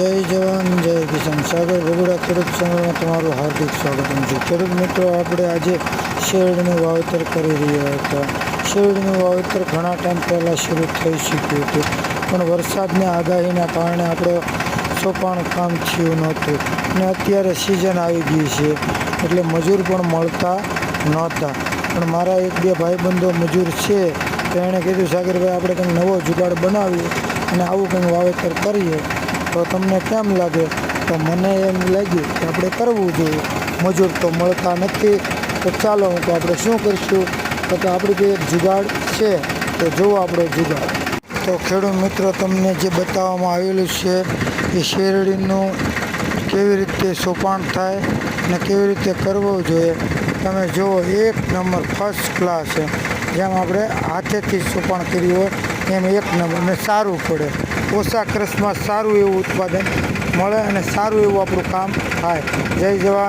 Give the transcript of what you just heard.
જય જવાન, જય કિસાન. સાગર બગુડા ખેડૂત ચેનલમાં તમારું હાર્દિક સ્વાગત છે. ખેડૂત મિત્રો, આપણે આજે શેરડીનું વાવેતર કરી રહ્યા હતા. શેરડીનું વાવેતર ઘણા ટાઈમ પહેલાં શરૂ થઈ ચૂક્યું હતું, પણ વરસાદની આગાહીના કારણે આપણે સોપાણ કામ થયું નહોતું અને અત્યારે સિઝન આવી ગઈ છે. એટલે મજૂર પણ મળતા નહોતા. પણ મારા એક બે ભાઈબંધો મજૂર છે, તો એણે કીધું, સાગરભાઈ, આપણે કંઈક નવો જુગાડ બનાવીએ અને આવું કંઈક વાવેતર કરીએ. તો તમને કેમ લાગે? તો મને એમ લાગ્યું કે આપણે કરવું જોઈએ. મજૂર તો મળતા નથી. તો ચાલો હું તો આપણે શું કરીશું? તો કે આપણી જે એક જુગાડ છે, તો જુઓ આપણો જુગાડ. તો ખેડૂત મિત્રો, તમને જે બતાવવામાં આવેલું છે, એ શેરડીનું કેવી રીતે સોપાણ થાય અને કેવી રીતે કરવું જોઈએ? તમે જુઓ, એક નંબર ફર્સ્ટ ક્લાસ છે. જેમ આપણે હાથેથી સોપાણ કર્યું હોય, એમ એક નંબર. અને સારું પડે. ઓછા ખર્ચમાં સારું એવું ઉત્પાદન મળે અને સારું એવું આપણું કામ થાય. જય જવાન.